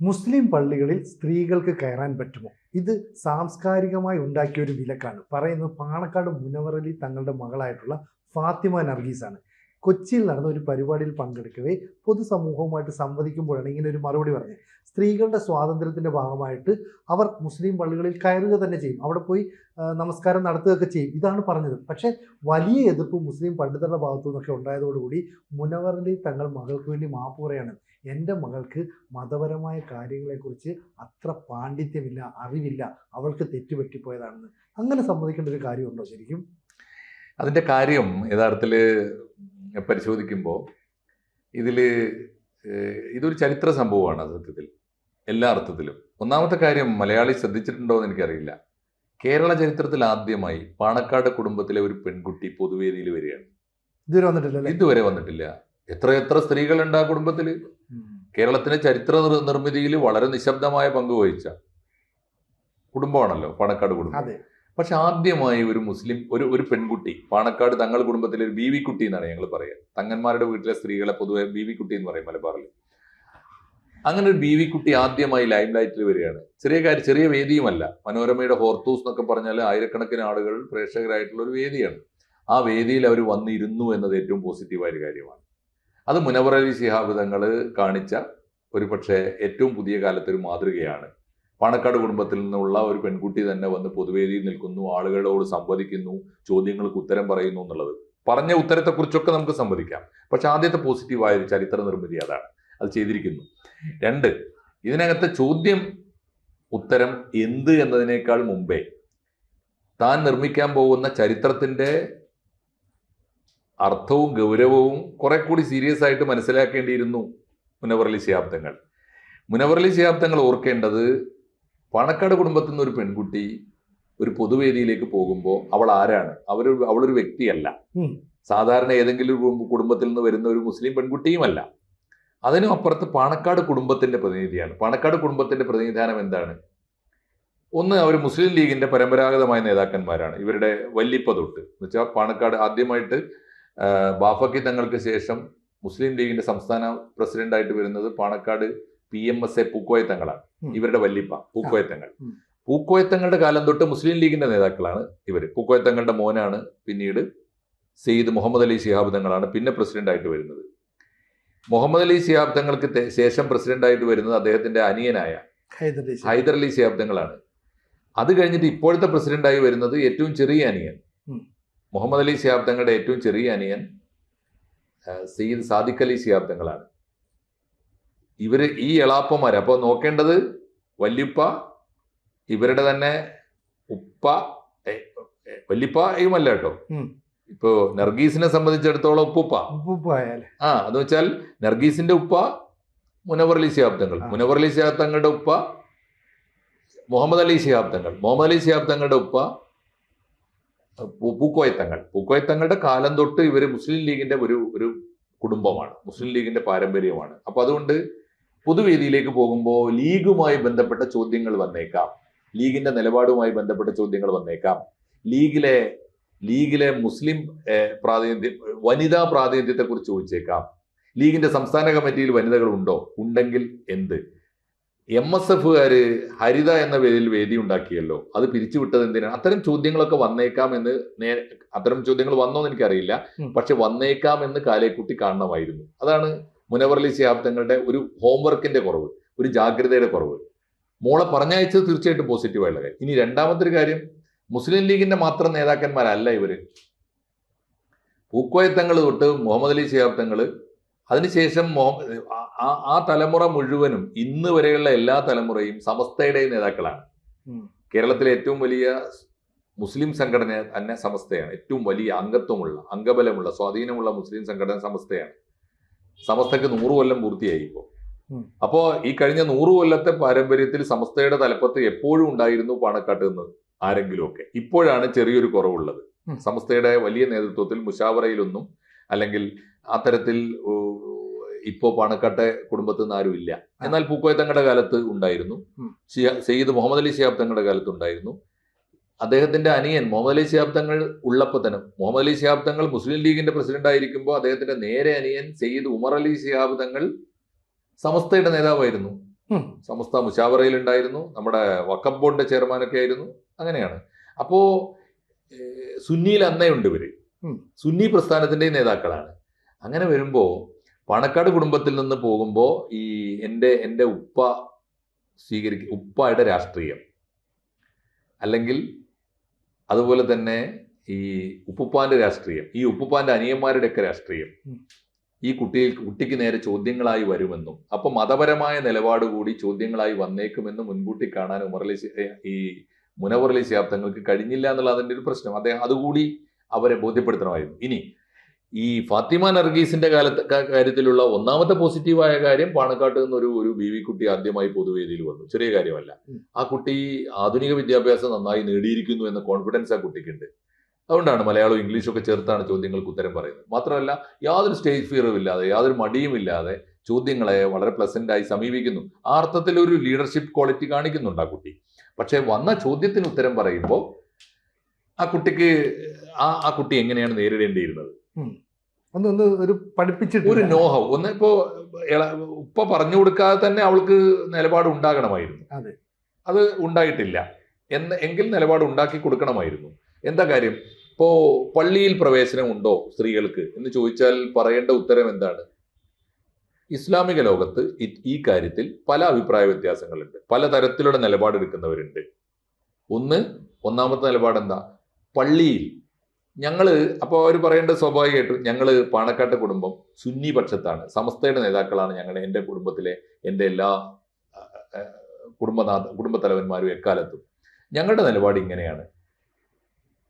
മുസ്ലിം പള്ളികളിൽ സ്ത്രീകൾക്ക് കയറാൻ പറ്റുമോ? ഇത് സാംസ്കാരികമായി ഉണ്ടാക്കിയ ഒരു വിലക്കാണ്. പറയുന്നത് പാണക്കാട് മുനവറലി തങ്ങളുടെ മകളായിട്ടുള്ള ഫാത്തിമ നർഗീസാണ്. കൊച്ചിയിൽ നടന്ന ഒരു പരിപാടിയിൽ പങ്കെടുക്കവേ പൊതുസമൂഹവുമായിട്ട് സംവദിക്കുമ്പോഴാണ് ഇങ്ങനെ ഒരു മറുപടി പറഞ്ഞത്. സ്ത്രീകളുടെ സ്വാതന്ത്ര്യത്തിന്റെ ഭാഗമായിട്ട് അവർ മുസ്ലിം പള്ളികളിൽ കയറുക തന്നെ ചെയ്യും. അവിടെ പോയി നമസ്കാരം നടത്തുകയൊക്കെ ചെയ്യും. ഇതാണ് പറഞ്ഞത്. പക്ഷേ വലിയ എതിർപ്പ് മുസ്ലിം പണ്ഡിതരുടെ ഭാഗത്തു നിന്നൊക്കെ ഉണ്ടായതോടുകൂടി മുനവറിന്റെ തങ്ങൾ മകൾക്ക് വേണ്ടി മാപ്പ് പറയാണ് എന്റെ മകൾക്ക് മതപരമായ കാര്യങ്ങളെക്കുറിച്ച് അത്ര പാണ്ഡിത്യമില്ല അറിവില്ല. അവൾക്ക് തെറ്റുപറ്റിപ്പോയതാണെന്ന്. അങ്ങനെ സമ്മതിക്കേണ്ട ഒരു കാര്യമുണ്ടോ ശരിക്കും? അതിന്റെ കാര്യം യഥാർത്ഥത്തിൽ പരിശോധിക്കുമ്പോൾ ഇതിൽ ഇതൊരു ചരിത്ര സംഭവമാണ് സത്യത്തിൽ എല്ലാ അർത്ഥത്തിലും. ഒന്നാമത്തെ കാര്യം മലയാളി ശ്രദ്ധിച്ചിട്ടുണ്ടോ എന്ന് എനിക്കറിയില്ല. കേരള ചരിത്രത്തിൽ ആദ്യമായി പാണക്കാട് കുടുംബത്തിലെ ഒരു പെൺകുട്ടി പൊതുവേദിയിൽ വരികയാണ്. ഇതുവരെ വന്നിട്ടില്ല ഇതുവരെ വന്നിട്ടില്ല. എത്ര എത്ര സ്ത്രീകളുണ്ട് ആ കുടുംബത്തിൽ കേരളത്തിന്റെ ചരിത്ര നിർമ്മിതിയിൽ വളരെ നിശബ്ദമായ പങ്ക് വഹിച്ച കുടുംബമാണല്ലോ പാണക്കാട് കുടുംബം. പക്ഷെ ആദ്യമായി ഒരു മുസ്ലിം ഒരു ഒരു പെൺകുട്ടി പാണക്കാട് തങ്ങൾ കുടുംബത്തിലെ ഒരു ബീവി കുട്ടി എന്നാണ് ഞങ്ങൾ പറയുക. തങ്ങന്മാരുടെ വീട്ടിലെ സ്ത്രീകളെ പൊതുവെ ബീവി കുട്ടി എന്ന് പറയും മലബാറിൽ. അങ്ങനെ ഒരു ബീവി കുട്ടി ആദ്യമായി ലൈം ലൈറ്റിൽ വരികയാണ്. ചെറിയ കാര്യം ചെറിയ വേദിയുമല്ല. മനോരമയുടെ ഹോർത്തൂസ് എന്നൊക്കെ പറഞ്ഞാൽ ആയിരക്കണക്കിന് ആളുകൾ പ്രേക്ഷകരായിട്ടുള്ള ഒരു വേദിയാണ്. ആ വേദിയിൽ അവർ വന്നിരുന്നു എന്നത് ഏറ്റവും പോസിറ്റീവായ ഒരു കാര്യമാണ്. അത് മുനവറലി ശിഹാബ് തങ്ങൾ കാണിച്ച ഒരു പക്ഷേ ഏറ്റവും പുതിയ കാലത്തൊരു മാതൃകയാണ്. പാണക്കാട് കുടുംബത്തിൽ നിന്നുള്ള ഒരു പെൺകുട്ടി തന്നെ വന്ന് പൊതുവേദിയിൽ നിൽക്കുന്നു. ആളുകളോട് സംവദിക്കുന്നു. ചോദ്യങ്ങൾക്ക് ഉത്തരം പറയുന്നു എന്നുള്ളത്. പറഞ്ഞ ഉത്തരത്തെക്കുറിച്ചൊക്കെ നമുക്ക് സംവദിക്കാം. പക്ഷെ ആദ്യത്തെ പോസിറ്റീവായ ഒരു ചരിത്ര നിർമ്മിതി അതാണ്. അത് ചെയ്തിരിക്കുന്നു. രണ്ട് ഇതിനകത്തെ ചോദ്യം ഉത്തരം എന്ത് എന്നതിനേക്കാൾ മുമ്പേ താൻ നിർമ്മിക്കാൻ പോകുന്ന ചരിത്രത്തിന്റെ അർത്ഥവും ഗൗരവവും കുറെ കൂടി സീരിയസ് ആയിട്ട് മനസ്സിലാക്കേണ്ടിയിരുന്നു മുനവറലി ശിഹാബ്ദങ്ങൾ മുനവറലി ശിഹാബ്ദങ്ങൾ ഓർക്കേണ്ടത് പാണക്കാട് കുടുംബത്തിൽ നിന്ന് ഒരു പെൺകുട്ടി ഒരു പൊതുവേദിയിലേക്ക് പോകുമ്പോൾ അവൾ ആരാണ്? അവർ അവളൊരു വ്യക്തിയല്ല. സാധാരണ ഏതെങ്കിലും ഒരു കുടുംബത്തിൽ നിന്ന് വരുന്ന ഒരു മുസ്ലിം പെൺകുട്ടിയുമല്ല. അതിനും അപ്പുറത്ത് പാണക്കാട് കുടുംബത്തിന്റെ പ്രതിനിധിയാണ്. പാണക്കാട് കുടുംബത്തിന്റെ പ്രതിനിധാനം എന്താണ്? ഒന്ന് അവർ മുസ്ലിം ലീഗിന്റെ പരമ്പരാഗതമായ നേതാക്കന്മാരാണ്. ഇവരുടെ വല്ലിപ്പ തൊട്ട്. എന്നുവെച്ചാൽ പാണക്കാട് ആദ്യമായിട്ട് ബാഫക്കി തങ്ങൾക്ക് ശേഷം മുസ്ലിം ലീഗിന്റെ സംസ്ഥാന പ്രസിഡന്റായിട്ട് വരുന്നത് Panakkad P M S A പൂക്കോയത്തങ്ങളാണ്. ഇവരുടെ വല്ലിപ്പ പൂക്കോയത്തങ്ങൾ. പൂക്കോയത്തങ്ങളുടെ പൂക്കോയ തങ്ങളുടെ കാലം തൊട്ട് മുസ്ലിം ലീഗിന്റെ നേതാക്കളാണ് ഇവർ പൂക്കോയത്തങ്ങളുടെ മോനാണ് പിന്നീട് സെയ്ദ് മുഹമ്മദ് അലി ശിഹാബ് തങ്ങളാണ് പിന്നെ പ്രസിഡന്റായിട്ട് വരുന്നത്. മുഹമ്മദ് അലി ശിഹാബ് തങ്ങൾക്ക് ശേഷം പ്രസിഡന്റായിട്ട് വരുന്നത് അദ്ദേഹത്തിന്റെ അനിയനായ ഹൈദർ അലി ശിഹാബ്. തങ്ങളാണ്. അത് കഴിഞ്ഞിട്ട് ഇപ്പോഴത്തെ പ്രസിഡന്റായി വരുന്നത് ഏറ്റവും ചെറിയ അനിയൻ. മുഹമ്മദ് അലി ശിഹാബ് തങ്ങളുടെ ഏറ്റവും ചെറിയ അനിയൻ സെയ്ദ് സാദിഖ് അലി ശിഹാബ് തങ്ങളാണ്. ഇവർ ഈ എളാപ്പന്മാർ അപ്പോൾ നോക്കേണ്ടത് വല്യുപ്പ ഇവരുടെ തന്നെ ഉപ്പ വല്യപ്പ ഏ, വല്യുപ്പയുമല്ല കേട്ടോ. ഇപ്പോ നർഗീസിനെ സംബന്ധിച്ചിടത്തോളം ഉപ്പുപ്പ. ആ എന്ന് വെച്ചാൽ നർഗീസിന്റെ ഉപ്പ മുനവർലി അലി മുനവർലി തങ്ങൾ മുനവർ അലി ശിഹാബ് തങ്ങളുടെ ഉപ്പ മുഹമ്മദ് അലി ശിഹാബ് തങ്ങൾ മുഹമ്മദ് അലി ശിഹാബ് തങ്ങളുടെ ഉപ്പ പൂക്കോയത്തങ്ങൾ. പൂക്കോയത്തങ്ങളുടെ കാലം തൊട്ട് ഇവർ മുസ്ലിം ലീഗിന്റെ ഒരു ഒരു കുടുംബമാണ്. മുസ്ലിം ലീഗിന്റെ പാരമ്പര്യമാണ്. അപ്പൊ അതുകൊണ്ട് പൊതുവേദിയിലേക്ക് പോകുമ്പോൾ ലീഗുമായി ബന്ധപ്പെട്ട ചോദ്യങ്ങൾ വന്നേക്കാം. ലീഗിന്റെ നിലപാടുമായി ബന്ധപ്പെട്ട ചോദ്യങ്ങൾ വന്നേക്കാം. ലീഗിലെ ലീഗിലെ മുസ്ലിം പ്രാതിനിധ്യം വനിതാ പ്രാതിനിധ്യത്തെ കുറിച്ച് ചോദിച്ചേക്കാം. ലീഗിന്റെ സംസ്ഥാന കമ്മിറ്റിയിൽ വനിതകൾ ഉണ്ടോ? ഉണ്ടെങ്കിൽ എന്ത്? എം എസ് എഫുകാര് ഹരിത എന്ന പേരിൽ വേദി ഉണ്ടാക്കിയല്ലോ. അത് പിരിച്ചുവിട്ടത് എന്തിനാണ്? അത്തരം ചോദ്യങ്ങളൊക്കെ വന്നേക്കാം എന്ന് നേ അത്തരം ചോദ്യങ്ങൾ വന്നോ എന്ന് എനിക്കറിയില്ല. പക്ഷെ വന്നേക്കാം എന്ന് കാലേക്കുട്ടി കാണണമായിരുന്നു. അതാണ് മുനവർലി ശിഹാബ്ദങ്ങളുടെ ഒരു ഹോംവർക്കിന്റെ കുറവ് ഒരു ജാഗ്രതയുടെ കുറവ്. മോളെ പറഞ്ഞയച്ചത് തീർച്ചയായിട്ടും പോസിറ്റീവായുള്ള കാര്യം. ഇനി രണ്ടാമത്തെ ഒരു കാര്യം മുസ്ലിം ലീഗിന്റെ മാത്രം നേതാക്കന്മാരല്ല ഇവർ. പൂക്കോയ തങ്ങൾ തൊട്ട് മുഹമ്മദ് അലി ശിഹാബ് തങ്ങൾ അതിനുശേഷം മുഹമ്മദ് ആ തലമുറ മുഴുവനും ഇന്ന് വരെയുള്ള എല്ലാ തലമുറയും സമസ്തയുടെയും നേതാക്കളാണ്. കേരളത്തിലെ ഏറ്റവും വലിയ മുസ്ലിം സംഘടന തന്നെ സമസ്തയാണ്. ഏറ്റവും വലിയ അംഗത്വമുള്ള അംഗബലമുള്ള സ്വാധീനമുള്ള മുസ്ലിം സംഘടന സമസ്തയാണ്. സമസ്തക്ക് നൂറ് കൊല്ലം പൂർത്തിയായി ഇപ്പോൾ അപ്പോ ഈ കഴിഞ്ഞ നൂറ് കൊല്ലത്തെ പാരമ്പര്യത്തിൽ സമസ്തയുടെ തലപ്പത്ത് എപ്പോഴും ഉണ്ടായിരുന്നു പാണക്കാട്ട് എന്ന് ആരെങ്കിലുമൊക്കെ. ഇപ്പോഴാണ് ചെറിയൊരു കുറവുള്ളത്. സമസ്തയുടെ വലിയ നേതൃത്വത്തിൽ മുഷാവറയിലൊന്നും അല്ലെങ്കിൽ അത്തരത്തിൽ ഇപ്പോ പാണക്കാട്ടെ കുടുംബത്തിൽ നിന്ന് ആരും ഇല്ല. എന്നാൽ പൂക്കോയ തങ്ങളുടെ കാലത്ത് ഉണ്ടായിരുന്നു. സയ്യിദ് മുഹമ്മദ് അലി ശിഹാബ് തങ്ങളുടെ കാലത്ത് ഉണ്ടായിരുന്നു. അദ്ദേഹത്തിന്റെ അനിയൻ മുഹമ്മദ് അലി ശിഹാബ് തങ്ങൾ ഉള്ളപ്പോൾ തന്നെ. മുഹമ്മദ് അലി ശിഹാബ് തങ്ങൾ മുസ്ലിം ലീഗിന്റെ പ്രസിഡന്റ് ആയിരിക്കുമ്പോൾ അദ്ദേഹത്തിന്റെ നേരെ അനിയൻ സെയ്ദ് ഉമർ അലി ശിഹാബ് തങ്ങൾ സമസ്തയുടെ നേതാവായിരുന്നു. സമസ്ത മുഷാവറയിൽ ഉണ്ടായിരുന്നു. നമ്മുടെ വക്കബ് ബോർഡിന്റെ ചെയർമാനൊക്കെ ആയിരുന്നു. അങ്ങനെയാണ്. അപ്പോ സുന്നിയിൽ അന്നയുണ്ട് ഇവർ. സുന്നി പ്രസ്ഥാനത്തിന്റെ നേതാക്കളാണ്. അങ്ങനെ വരുമ്പോ പണക്കാട് കുടുംബത്തിൽ നിന്ന് പോകുമ്പോൾ ഈ എന്റെ എന്റെ ഉപ്പ സ്വീകരിക്ക ഉപ്പായുടെ രാഷ്ട്രീയം. അല്ലെങ്കിൽ അതുപോലെ തന്നെ ഈ ഉപ്പുപ്പാന്റെ രാഷ്ട്രീയം ഈ ഉപ്പുപ്പാന്റെ അനിയന്മാരുടെയൊക്കെ രാഷ്ട്രീയം ഈ കുട്ടിയിൽ കുട്ടിക്ക് നേരെ ചോദ്യങ്ങളായി വരുമെന്നും അപ്പൊ മതപരമായ നിലപാട് കൂടി ചോദ്യങ്ങളായി വന്നേക്കുമെന്നും മുൻകൂട്ടി കാണാൻ ഉമർലി ഈ മുനവറലി ശാബ്ദങ്ങൾക്ക് കഴിഞ്ഞില്ല എന്നുള്ള അതിന്റെ ഒരു പ്രശ്നം. അദ്ദേഹം അതുകൂടി അവരെ ബോധ്യപ്പെടുത്തണമായിരുന്നു. ഇനി ഈ ഫാത്തിമ നർഗീസിന്റെ കാലത്ത് കാര്യത്തിലുള്ള ഒന്നാമത്തെ പോസിറ്റീവായ കാര്യം പാണക്കാട്ട് നിന്നൊരു ഒരു ബി വി കുട്ടി ആദ്യമായി പൊതുവേദിയിൽ വന്നു. ചെറിയ കാര്യമല്ല. ആ കുട്ടി ആധുനിക വിദ്യാഭ്യാസം നന്നായി നേടിയിരിക്കുന്നു എന്ന കോൺഫിഡൻസ് ആ കുട്ടിക്കുണ്ട്. അതുകൊണ്ടാണ് മലയാളവും ഇംഗ്ലീഷും ഒക്കെ ചേർത്താണ് ചോദ്യങ്ങൾക്ക് ഉത്തരം പറയുന്നത്. മാത്രമല്ല യാതൊരു സ്റ്റേജ് ഫിയറും ഇല്ലാതെ യാതൊരു മടിയും ഇല്ലാതെ ചോദ്യങ്ങളെ വളരെ പ്ലസന്റ് ആയി സമീപിക്കുന്നു. ആ അർത്ഥത്തിൽ ഒരു ലീഡർഷിപ്പ് ക്വാളിറ്റി കാണിക്കുന്നുണ്ട് ആ കുട്ടി. പക്ഷെ വന്ന ചോദ്യത്തിന് ഉത്തരം പറയുമ്പോൾ ആ കുട്ടിക്ക് ആ ആ കുട്ടി എങ്ങനെയാണ് നേരിടേണ്ടിയിരുന്നത്? ഒന്ന് ഒന്ന് ഒരു പഠിപ്പിച്ചിട്ട് ഒരു നോഹവ് ഒന്ന് ഇപ്പോ ഉപ്പ പറഞ്ഞു കൊടുക്കാതെ തന്നെ അവൾക്ക് നിലപാട് ഉണ്ടാകണമായിരുന്നു. അതെ. അത് ഉണ്ടായിട്ടില്ല. എന്ന് എങ്കിൽ നിലപാട് ഉണ്ടാക്കി കൊടുക്കണമായിരുന്നു. എന്താ കാര്യം? ഇപ്പോ പള്ളിയിൽ പ്രവേശനം ഉണ്ടോ സ്ത്രീകൾക്ക്? എന്ന് ചോദിച്ചാൽ പറയേണ്ട ഉത്തരം എന്താണ്? ഇസ്ലാമിക ലോകത്ത് ഈ കാര്യത്തിൽ പല അഭിപ്രായ വ്യത്യാസങ്ങളുണ്ട്. പല തരത്തിലുള്ള നിലപാടെടുക്കുന്നവരുണ്ട് ഒന്ന് ഒന്നാമത്തെ നിലപാട് എന്താ പള്ളിയിൽ ഞങ്ങൾ അപ്പോൾ അവർ പറയേണ്ടത് സ്വാഭാവികമായിട്ടും ഞങ്ങൾ പാണക്കാട്ട് കുടുംബം സുന്നി പക്ഷത്താണ് സമസ്തയുടെ നേതാക്കളാണ് ഞങ്ങളുടെ എന്റെ കുടുംബത്തിലെ എന്റെ എല്ലാ കുടുംബനാഥ കുടുംബത്തലവന്മാരും എക്കാലത്തും. ഞങ്ങളുടെ നിലപാട് ഇങ്ങനെയാണ്.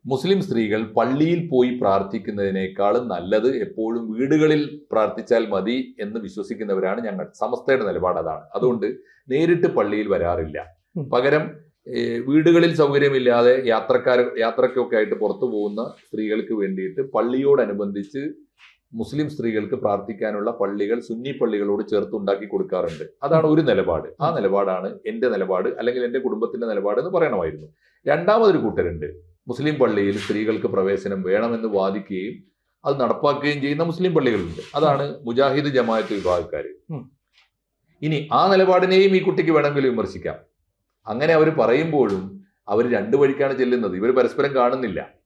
മുസ്ലിം സ്ത്രീകൾ പള്ളിയിൽ പോയി പ്രാർത്ഥിക്കുന്നതിനേക്കാളും നല്ലത് എപ്പോഴും വീടുകളിൽ പ്രാർത്ഥിച്ചാൽ മതി എന്ന് വിശ്വസിക്കുന്നവരാണ് ഞങ്ങൾ. സമസ്തയുടെ നിലപാട് അതാണ്. അതുകൊണ്ട് നേരിട്ട് പള്ളിയിൽ വരാറില്ല. പകരം വീടുകളിൽ സൗകര്യമില്ലാതെ യാത്രക്കാർ യാത്രക്കൊക്കെ ആയിട്ട് പുറത്തു പോകുന്ന സ്ത്രീകൾക്ക് വേണ്ടിയിട്ട് പള്ളിയോടനുബന്ധിച്ച് മുസ്ലിം സ്ത്രീകൾക്ക് പ്രാർത്ഥിക്കാനുള്ള പള്ളികൾ സുന്നി പള്ളികളോട് ചേർത്തുണ്ടാക്കി കൊടുക്കാറുണ്ട്. അതാണ് ഒരു നിലപാട്. ആ നിലപാടാണ് എന്റെ നിലപാട് അല്ലെങ്കിൽ എന്റെ കുടുംബത്തിന്റെ നിലപാട് എന്ന് പറയണമായിരുന്നു. രണ്ടാമതൊരു കൂട്ടരുണ്ട്. മുസ്ലിം പള്ളിയിൽ സ്ത്രീകൾക്ക് പ്രവേശനം വേണമെന്ന് വാദിക്കുകയും അത് നടപ്പാക്കുകയും ചെയ്യുന്ന മുസ്ലിം പള്ളികളുണ്ട്. അതാണ് മുജാഹിദ് ജമാഅത്ത് വിഭാഗക്കാർ ഇനി ആ നിലപാടിനെയും ഈ കുട്ടിക്ക് വേണമെങ്കിൽ വിമർശിക്കാം. അങ്ങനെ അവർ പറയുമ്പോഴും അവർ രണ്ടു വഴിക്കാണ് ചെല്ലുന്നത്. ഇവർ പരസ്പരം കാണുന്നില്ല.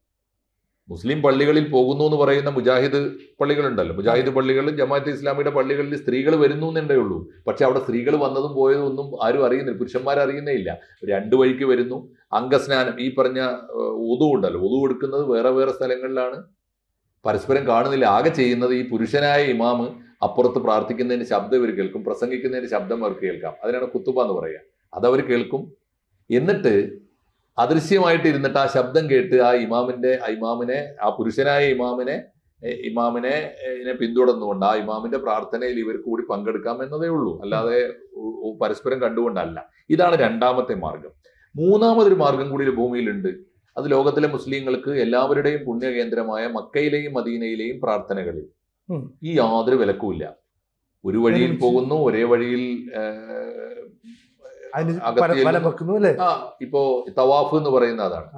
മുസ്ലിം പള്ളികളിൽ പോകുന്നു എന്ന് പറയുന്ന മുജാഹിദ് പള്ളികളുണ്ടല്ലോ. മുജാഹിദ് പള്ളികളിൽ ജമാഅത്ത് ഇസ്ലാമിയുടെ പള്ളികളിൽ സ്ത്രീകൾ വരുന്നു എന്നേ ഉള്ളൂ. പക്ഷെ അവിടെ സ്ത്രീകൾ വന്നതും പോയതും ഒന്നും ആരും അറിയുന്നില്ല. പുരുഷന്മാർ അറിയുന്നേ ഇല്ല രണ്ടു വഴിക്ക് വരുന്നു. അംഗസ്നാനം ഈ പറഞ്ഞ ഉതു ഉണ്ടല്ലോ. ഉതു എടുക്കുന്നത് വേറെ വേറെ സ്ഥലങ്ങളിലാണ്. പരസ്പരം കാണുന്നില്ല. ആകെ ചെയ്യുന്നത് ഈ പുരുഷനായ ഇമാമ് അപ്പുറത്ത് പ്രാർത്ഥിക്കുന്നതിന് ശബ്ദം ഇവർ കേൾക്കും. പ്രസംഗിക്കുന്നതിന് ശബ്ദം അവർക്ക് കേൾക്കാം. അതിനാണ് കുത്തുബ എന്ന് പറയുക. അതവർ കേൾക്കും. എന്നിട്ട് അദൃശ്യമായിട്ട് ഇരുന്നിട്ട് ആ ശബ്ദം കേട്ട് ആ ഇമാമിന്റെ ആ ഇമാമിനെ ആ പുരുഷനായ ഇമാമിനെ ഇമാമിനെ ഇതിനെ പിന്തുടർന്നുകൊണ്ട് ആ ഇമാമിന്റെ പ്രാർത്ഥനയിൽ ഇവർ കൂടി പങ്കെടുക്കാം എന്നതേ ഉള്ളൂ. അല്ലാതെ പരസ്പരം കണ്ടുകൊണ്ടല്ല. ഇതാണ് രണ്ടാമത്തെ മാർഗം. മൂന്നാമതൊരു മാർഗം കൂടി ഒരു ഭൂമിയിലുണ്ട്. അത് ലോകത്തിലെ മുസ്ലിങ്ങൾക്ക് എല്ലാവരുടെയും പുണ്യകേന്ദ്രമായ മക്കയിലെയും മദീനയിലെയും പ്രാർത്ഥനകളിൽ. ഈ യാതൊരു വിലക്കുമില്ല. ഒരു വഴിയിൽ. പോകുന്നു ഒരേ വഴിയിൽ അതിന് അല്ലേ ഇപ്പോ തവാഫ് എന്ന് പറയുന്ന അതാണ്.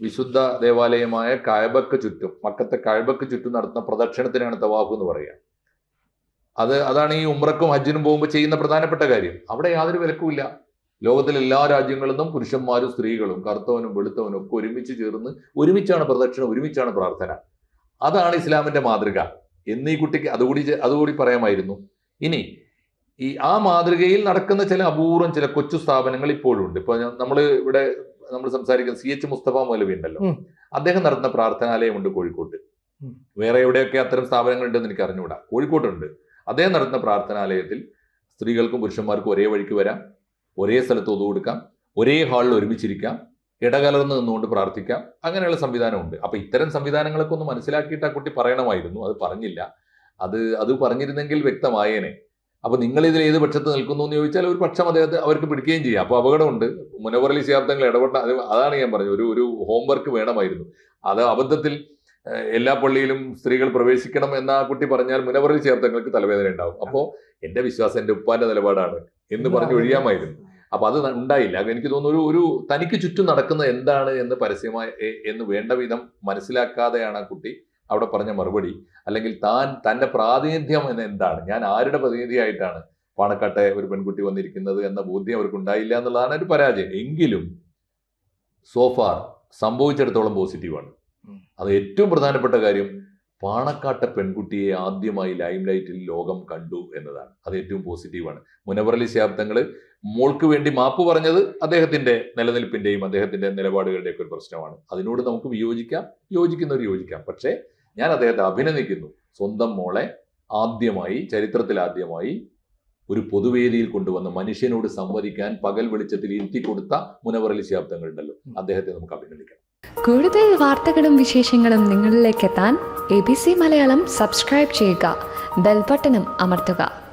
വിശുദ്ധ ദേവാലയമായ കായബക്ക് ചുറ്റും മക്കത്തെ കായബക്ക് ചുറ്റും നടത്തുന്ന പ്രദക്ഷിണത്തിനാണ് തവാഫ് എന്ന് പറയുക. അത് അതാണ് ഈ ഉമ്രക്കും ഹജ്ജിനും പോകുമ്പോൾ ചെയ്യുന്ന പ്രധാനപ്പെട്ട കാര്യം. അവിടെ യാതൊരു വിലക്കുമില്ല. ലോകത്തിലെ എല്ലാ രാജ്യങ്ങളിൽ നിന്നും പുരുഷന്മാരും സ്ത്രീകളും കറുത്തവനും വെളുത്തവനും ഒക്കെ ഒരുമിച്ച് ചേർന്ന് ഒരുമിച്ചാണ് പ്രദക്ഷിണം ഒരുമിച്ചാണ് പ്രാർത്ഥന. അതാണ് ഇസ്ലാമിന്റെ മാതൃക. എന്നീ കുട്ടിക്ക് അതുകൂടി അതുകൂടി പറയാമായിരുന്നു. ഇനി ഈ ആ മാതൃകയിൽ നടക്കുന്ന ചില അപൂർവം ചില കൊച്ചു സ്ഥാപനങ്ങൾ ഇപ്പോഴും ഉണ്ട് ഇപ്പൊ നമ്മൾ ഇവിടെ നമ്മൾ സംസാരിക്കുന്ന സി എച്ച് മുസ്തഫ മൗലവി ഉണ്ടല്ലോ. അദ്ദേഹം നടത്തുന്ന പ്രാർത്ഥനാലയമുണ്ട് കോഴിക്കോട്ട് വേറെ എവിടെയൊക്കെ അത്തരം സ്ഥാപനങ്ങൾ ഉണ്ടെന്ന് എനിക്ക് അറിഞ്ഞുകൂടാ. കോഴിക്കോട്ടുണ്ട് അദ്ദേഹം നടത്തുന്ന പ്രാർത്ഥനാലയത്തിൽ സ്ത്രീകൾക്കും പുരുഷന്മാർക്കും ഒരേ വഴിക്ക് വരാം. ഒരേ സ്ഥലത്ത് ഒതു കൊടുക്കാം. ഒരേ ഹാളിൽ ഒരുമിച്ചിരിക്കാം. ഇടകലർന്ന് നിന്നുകൊണ്ട് പ്രാർത്ഥിക്കാം. അങ്ങനെയുള്ള സംവിധാനമുണ്ട്. അപ്പൊ ഇത്തരം സംവിധാനങ്ങളൊക്കെ ഒന്ന് മനസ്സിലാക്കിയിട്ട് ആ കുട്ടി പറയണമായിരുന്നു. അത് പറഞ്ഞില്ല. അത് അത് പറഞ്ഞിരുന്നെങ്കിൽ വ്യക്തമായേനെ. അപ്പൊ നിങ്ങൾ ഇതിൽ ഏത് പക്ഷത്ത് നിൽക്കുന്നു എന്ന് ചോദിച്ചാൽ ഒരു പക്ഷം അദ്ദേഹത്തെ അവർക്ക് പിടിക്കുകയും ചെയ്യാം. അപ്പോൾ അപകടമുണ്ട്. മുനവറലി ശാബ്ദങ്ങൾ ഇടപെട്ട അത് അതാണ് ഞാൻ പറഞ്ഞത്. ഒരു ഒരു ഹോംവർക്ക് വേണമായിരുന്നു. അത് അബദ്ധത്തിൽ എല്ലാ പള്ളിയിലും സ്ത്രീകൾ പ്രവേശിക്കണം എന്ന് ആ കുട്ടി പറഞ്ഞാൽ മുനവറലി ശാബ്ദങ്ങൾക്ക് തലവേദന ഉണ്ടാവും. അപ്പോൾ എന്റെ വിശ്വാസം എന്റെ ഉപ്പാന്റെ നിലപാടാണ് എന്ന് പറഞ്ഞ് ഒഴിയാമായിരുന്നു. അപ്പൊ അത് ഉണ്ടായില്ല. എനിക്ക് തോന്നുന്നു ഒരു ഒരു തനിക്ക് ചുറ്റും നടക്കുന്ന എന്താണ് എന്ന് പരസ്യമായി എന്ന് വേണ്ട വിധം മനസ്സിലാക്കാതെയാണ് ആ കുട്ടി അവിടെ പറഞ്ഞ മറുപടി അല്ലെങ്കിൽ താൻ തന്റെ പ്രാതിനിധ്യം എന്ന് എന്താണ്? ഞാൻ ആരുടെ പ്രതിനിധിയായിട്ടാണ് പാണക്കാട്ടെ ഒരു പെൺകുട്ടി വന്നിരിക്കുന്നത് എന്ന ബോധ്യം അവർക്ക് ഉണ്ടായില്ല എന്നുള്ളതാണ് ഒരു പരാജയം. എങ്കിലും സോഫാർ സംഭവിച്ചിടത്തോളം പോസിറ്റീവാണ് അത് ഏറ്റവും പ്രധാനപ്പെട്ട കാര്യം പാണക്കാട്ടെ പെൺകുട്ടിയെ ആദ്യമായി ലൈം ലൈറ്റിൽ ലോകം കണ്ടു എന്നതാണ്. അത് ഏറ്റവും പോസിറ്റീവാണ് മുനവറലി ശാബ്ദങ്ങൾ മോൾക്ക് വേണ്ടി മാപ്പ് പറഞ്ഞത് അദ്ദേഹത്തിന്റെ നിലനിൽപ്പിന്റെയും അദ്ദേഹത്തിന്റെ നിലപാടുകളുടെയൊക്കെ ഒരു പ്രശ്നമാണ്. അതിനോട് നമുക്ക് വിയോജിക്കാം യോജിക്കുന്നവർ യോജിക്കാം. പക്ഷേ ഞാൻ അദ്ദേഹത്തെ അഭിനന്ദിക്കുന്നു. സ്വന്തം മോളെ ആദ്യമായി ചരിത്രത്തിൽ ആദ്യമായി ഒരു പൊതുവേദിയിൽ കൊണ്ടുവന്ന മനുഷ്യനോട് സംവദിക്കാൻ പകൽ വെളിച്ചത്തിൽ ഇരുത്തി കൊടുത്ത മുനവറലി ശാബ്ദങ്ങൾ ഉണ്ടല്ലോ. അദ്ദേഹത്തെ നമുക്ക് അഭിനന്ദിക്കാം. കൂടുതൽ വാർത്തകളും വിശേഷങ്ങളും നിങ്ങളിലേക്ക് എത്താൻ A B C Malayalam subscribe ചെയ്യുക. ബെൽബട്ടനും അമർത്തുക.